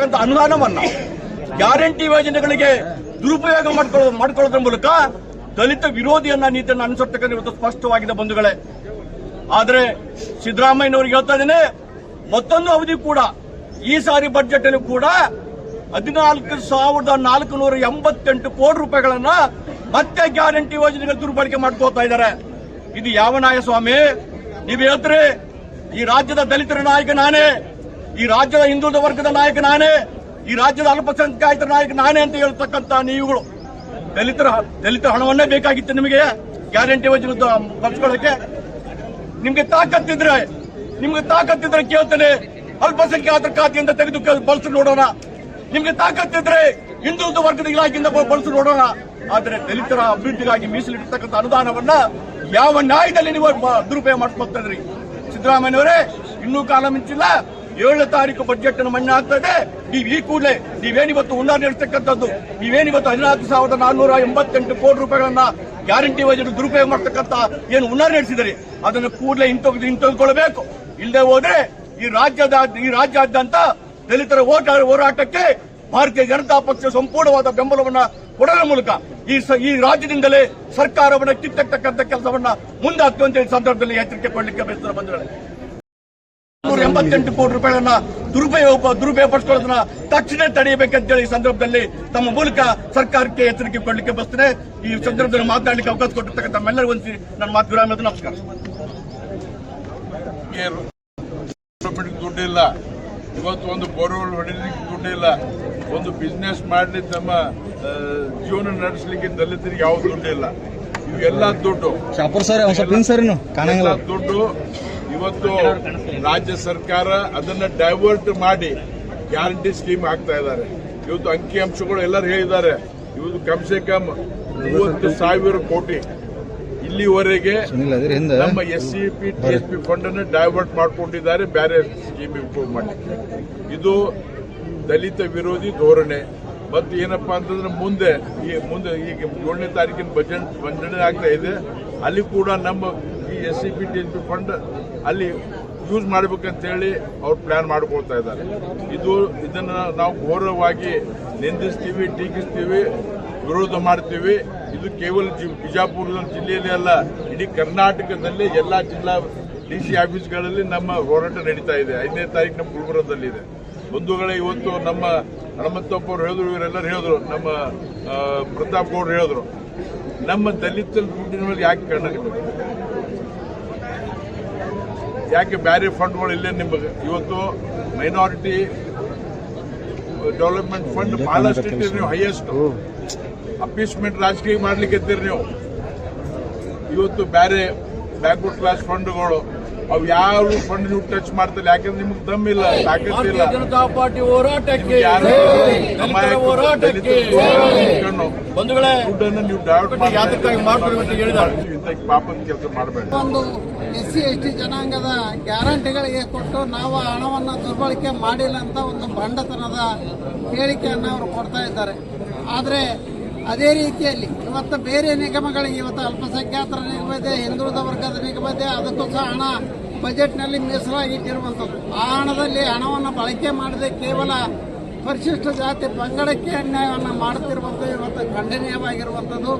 ಮಾಡಿರ್ತಕ್ಕಂಥ ಅನುದಾನವನ್ನ ಗ್ಯಾರಂಟಿ ಯೋಜನೆಗಳಿಗೆ ದುರುಪಯೋಗ ಮಾಡ್ಕೊಳ್ಳೋ ಮಾಡ್ಕೊಳ್ಳೋದ್ರ ಮೂಲಕ ದಲಿತ ವಿರೋಧಿಯನ್ನ ನೀತಿಯನ್ನು ಅನುಸರ್ತಕ್ಕಂಥ ಇವತ್ತು ಸ್ಪಷ್ಟವಾಗಿದೆ ಬಂಧುಗಳೇ. ಆದ್ರೆ ಸಿದ್ದರಾಮಯ್ಯನವ್ರಿಗೆ ಹೇಳ್ತಾ ಇದ್ದೇನೆ, ಮತ್ತೊಂದು ಅವಧಿ ಕೂಡ, ಈ ಸಾರಿ ಬಜೆಟ್ ಅಲ್ಲಿ ಕೂಡ ಹದಿನಾಲ್ಕು ಸಾವಿರದ ನಾಲ್ಕು ನೂರ ಎಂಬತ್ತೆಂಟು ಕೋಟಿ ರೂಪಾಯಿಗಳನ್ನ ಮತ್ತೆ ಗ್ಯಾರಂಟಿ ಯೋಜನೆಗಳ ದುರ್ಬಳಕೆ ಮಾಡ್ಕೋತಾ ಇದ್ದಾರೆ. ಇದು ಯಾವ ನಾಯಸ್ವಾಮಿ ನೀವು ಹೇಳ್ತೀರಿ, ಈ ರಾಜ್ಯದ ದಲಿತರ ನಾಯಕ ನಾನೇ ಈ ರಾಜ್ಯದ ಹಿಂದುಳಿದ ವರ್ಗದ ನಾಯಕ ನಾನೇ, ಈ ರಾಜ್ಯದ ಅಲ್ಪಸಂಖ್ಯಾತರ ನಾಯಕ ನಾನೇ ಅಂತ ಹೇಳ್ತಕ್ಕಂತ ನೀವುಗಳು. ದಲಿತರ ದಲಿತರ ಹಣವನ್ನೇ ಬೇಕಾಗಿತ್ತು ನಿಮಗೆ, ಗ್ಯಾರಂಟಿ ಯೋಜನೆ ಬಳಸ್ಕೊಳ್ಳಕ್ಕೆ ನಿಮ್ಗೆ ತಾಕತ್ತಿದ್ರೆ ನಿಮ್ಗೆ ತಾಕತ್ತಿದ್ರೆ ಕೇಳ್ತೇನೆ, ಅಲ್ಪಸಂಖ್ಯಾತರ ಖಾತೆಯಿಂದ ತೆಗೆದು ಬಳಸಿ ನೋಡೋಣ. ನಿಮ್ಗೆ ತಾಕತ್ತಿದ್ರೆ ಹಿಂದುಳಿದ ವರ್ಗದ ಇಲಾಖೆಯಿಂದ ಬಳಸಿ ನೋಡೋಣ. ಆದರೆ ದಲಿತರ ಅಭಿವೃದ್ಧಿಗಾಗಿ ಮೀಸಲಿಟ್ಟಿರ್ತಕ್ಕಂಥ ಅನುದಾನವನ್ನ ಯಾವ ನ್ಯಾಯದಲ್ಲಿ ನೀವು ದುರುಪಯೋಗ ಮಾಡ್ಕೊಳ್ತಾ ಇದ್ರಿ? ಸಿದ್ದರಾಮಯ್ಯವರೇ ಇನ್ನೂ ಕಾಲ ಮಿಂಚಿಲ್ಲ. ಏಳನೇ ತಾರೀಕು ಬಜೆಟ್ ಅನ್ನು ಮಣ್ಣ ಆಗ್ತದೆ. ನೀವು ಈ ಕೂಡಲೇ, ನೀವೇನಿವತ್ತು ಉನ್ನಾರ ನಡೆಸ್ತಕ್ಕಂಥದ್ದು, ನೀವೇನಿವತ್ತು ಹದಿನಾಲ್ಕು ಸಾವಿರದ ನಾನ್ನೂರ ಎಂಬತ್ತೆಂಟು ಕೋಟಿ ರೂಪಾಯಿಗಳನ್ನ ಗ್ಯಾರಂಟಿ ಯೋಜನೆ ದುರುಪಯೋಗ ಮಾಡ್ತಕ್ಕಂಥ ಏನು ಉನ್ನಾರ ನಡೆಸಿದರೆ. ಅದನ್ನು ಕೂಡಲೇ ಹಿಂತೆಗೆದು ಹಿಂತೆಗೆದುಕೊಳ್ಬೇಕು ಇಲ್ಲದೆ ಹೋದ್ರೆ ಈ ರಾಜ್ಯದ, ಈ ರಾಜ್ಯಾದ್ಯಂತ ದಲಿತರ ಓಟ ಹೋರಾಟಕ್ಕೆ ಭಾರತೀಯ ಜನತಾ ಪಕ್ಷ ಸಂಪೂರ್ಣವಾದ ಬೆಂಬಲವನ್ನ ಕೊಡೋದ್ರ ಮೂಲಕ ಈ ಈ ರಾಜ್ಯದಿಂದಲೇ ಸರ್ಕಾರವನ್ನು ಕಿತ್ತಕ್ಕಂಥ ಕೆಲಸವನ್ನ ಅಂತ ಈ ಸಂದರ್ಭದಲ್ಲಿ ಎಚ್ಚರಿಕೆ ಕೊಡಲಿಕ್ಕೆ ಬೇಸರ ಬಂಧುಗಳೇ. ನೂರ ಎಂಬತ್ತೆಂಟು ಕೋಟಿ ರೂಪಾಯಿಗಳನ್ನ ದುರುಪಯೋಗ ದುರುಪಯೋಗ ಪಡಿಸ್ಕೊಳ್ಳೋದನ್ನ ತಕ್ಷಣ ತಡೆಯಬೇಕಂತೇಳಿ ಈ ಸಂದರ್ಭದಲ್ಲಿ ತಮ್ಮ ಮೂಲಕ ಸರ್ಕಾರಕ್ಕೆ ಎಚ್ಚರಿಕೆ ಕೊಡಲಿಕ್ಕೆ ಬರ್ತೇನೆ. ಈ ಸಂದರ್ಭದಲ್ಲಿ ಮಾತನಾಡಲಿಕ್ಕೆ ಅವಕಾಶ ಕೊಟ್ಟಿರ್ತಕ್ಕಂಥ ತಮ್ಮೆಲ್ಲರಿಗೂ ಒಂದು ನನ್ನ ಮಾತು ವಿರಾಮ ನಮಸ್ಕಾರ. ದುಡ್ಡಿಲ್ಲ ಇವತ್ತು ಒಂದು ಬೋರ್ವೆಲ್ ಹೊಡಿಲಿಕ್ಕೆ ದುಡ್ಡಿಲ್ಲ ಒಂದು ಬಿಸ್ನೆಸ್ ಮಾಡಲಿ ತಮ್ಮ ಜೀವನ ನಡೆಸಲಿಕ್ಕೆ ದಲಿತರಿಗೆ ಯಾವ ದುಡ್ಡಿಲ್ಲ ಇವೆಲ್ಲ ದುಡ್ಡು. ಶಾಪುರ್ ಸರ್ ಒಂದ್ ಸ್ವಲ್ಪ ಹಿಂದ್ ಕಾಣಂಗಿಲ್ಲ. ದುಡ್ಡು. ಇವತ್ತು ರಾಜ್ಯ ಸರ್ಕಾರ ಅದನ್ನ ಡೈವರ್ಟ್ ಮಾಡಿ ಗ್ಯಾರಂಟಿ ಸ್ಕೀಮ್ ಹಾಕ್ತಾ ಇದ್ದಾರೆ. ಇವತ್ತು ಅಂಕಿ ಅಂಶಗಳು ಎಲ್ಲರೂ ಹೇಳಿದ್ದಾರೆ. ಇವತ್ತು ಕಮ್ ಸೆ ಕಮ್ ಮೂವತ್ತು ಸಾವಿರ ಕೋಟಿ. ಇಲ್ಲಿವರೆಗೆ ನಮ್ಮ S C P T S P fund ಅನ್ನು ಡೈವರ್ಟ್ ಮಾಡ್ಕೊಂಡಿದ್ದಾರೆ. ಬೇರೆ ಸ್ಕೀಮ್ ಇಂಪ್ರೂವ್ ಮಾಡಲಿಕ್ಕೆ. ಇದು ದಲಿತ ವಿರೋಧಿ ಧೋರಣೆ. ಮತ್ತು ಏನಪ್ಪಾ ಅಂತಂದ್ರೆ ಮುಂದೆ ಈ ಮುಂದೆ ಈಗ ಏಳನೇ ತಾರೀಕಿನ ಬಜೆಟ್ ಮಂಡನೆ ಆಗ್ತಾ ಇದೆ. ಅಲ್ಲಿ ಕೂಡ ನಮ್ಮ S C B T S P fund ಅಲ್ಲಿ ಯೂಸ್ ಮಾಡಬೇಕಂತೇಳಿ ಅವ್ರು ಪ್ಲಾನ್ ಮಾಡ್ಕೊಳ್ತಾ ಇದ್ದಾರೆ. ಇದು ಇದನ್ನು ನಾವು ಘೋರವಾಗಿ ನಿಂದಿಸ್ತೀವಿ, ಟೀಕಿಸ್ತೀವಿ, ವಿರೋಧ ಮಾಡ್ತೀವಿ. ಇದು ಕೇವಲ ಬಿಜಾಪುರದ ಜಿಲ್ಲೆಯಲ್ಲಿ ಅಲ್ಲ, ಇಡೀ ಕರ್ನಾಟಕದಲ್ಲಿ ಎಲ್ಲ ಜಿಲ್ಲಾ ಡಿ ಸಿ ಆಫೀಸ್ಗಳಲ್ಲಿ ನಮ್ಮ ಹೋರಾಟ ನಡೀತಾ ಇದೆ. ಐದನೇ ತಾರೀಕು ನಮ್ಮ ಗುಲ್ಬರ್ಗದಲ್ಲಿದೆ ಬಂಧುಗಳೇ ಇವತ್ತು ನಮ್ಮ ಹನುಮಂತಪ್ಪ ಅವರು ಹೇಳಿದ್ರು, ಇವರೆಲ್ಲರೂ ಹೇಳಿದ್ರು, ನಮ್ಮ ಪ್ರತಾಪ್ ಗೌಡ್ರು ಹೇಳಿದ್ರು. ನಮ್ಮ ದಲಿತ ದುಡ್ಡಿನ ಮೇಲೆ ಯಾಕೆ ಕಣ್ಣಾಗಬೇಕು ಯಾಕೆ ಬೇರೆ ಫಂಡ್ಗಳು ಇಲ್ಲೇ ನಿಮಗೆ? ಇವತ್ತು ಮೈನಾರಿಟಿ ಡೆವಲಪ್ಮೆಂಟ್ ಫಂಡ್ ಬಹಳಷ್ಟು ಇಟ್ಟಿರಿ ನೀವು ಹೈಯೆಸ್ಟ್ ಅಪೀಸ್ಮೆಂಟ್ ರಾಜಕೀಯ ಮಾಡ್ಲಿಕ್ಕೆ ಇದ್ದೀರಿ ನೀವು. ಇವತ್ತು ಬೇರೆ ಬ್ಯಾಕ್ವರ್ಡ್ ಕ್ಲಾಸ್ ಫಂಡ್ಗಳು ಅವು ಯಾರು ಫಂಡ್ ನೀವು ಟಚ್ ಮಾಡ್ತಾರೆ ಯಾಕಂದ್ರೆ ನಿಮ್ಗೆ ದಮ್ಮಿಲ್ಲ ಇಲ್ಲ ಜನತಾ ಪಾರ್ಟಿ ಹೋರಾಟಕ್ಕೆ ಬಂಧುಗಳೇ ದುಡ್ಡನ್ನು ನೀವು. ಇಂಥ ಪಾಪದ ಕೆಲಸ ಮಾಡಬೇಡಿ. ಒಂದು ಎಸ್ ಸಿ ಎಸ್ ಟಿ ಜನಾಂಗದ ಗ್ಯಾರಂಟಿಗಳಿಗೆ ಕೊಟ್ಟು ನಾವು ಹಣವನ್ನು ದುರ್ಬಳಕೆ ಮಾಡಿಲ್ಲ ಅಂತ ಒಂದು ಬಂಡತನದ ಹೇಳಿಕೆಯನ್ನು ಅವರು ಕೊಡ್ತಾ ಇದ್ದಾರೆ. ಆದರೆ ಅದೇ ರೀತಿಯಲ್ಲಿ ಇವತ್ತು ಬೇರೆ ನಿಗಮಗಳಿಗೆ ಇವತ್ತು ಅಲ್ಪಸಂಖ್ಯಾತರ ನಿಗಮ ಇದೆ, ಹಿಂದುಳಿದ ವರ್ಗದ ನಿಗಮ ಇದೆ, ಅದಕ್ಕೂ ಸಹ ಹಣ ಬಜೆಟ್ನಲ್ಲಿ ಮೀಸಲಾಗಿಟ್ಟಿರುವಂಥದ್ದು. ಆ ಹಣದಲ್ಲಿ ಹಣವನ್ನು ಬಳಕೆ ಮಾಡದೆ ಕೇವಲ ಪರಿಶಿಷ್ಟ ಜಾತಿ ಪಂಗಡಕ್ಕೆ ಅನ್ಯಾಯವನ್ನು ಮಾಡುತ್ತಿರುವಂಥದ್ದು ಇವತ್ತು ಖಂಡನೀಯವಾಗಿರುವಂಥದ್ದು.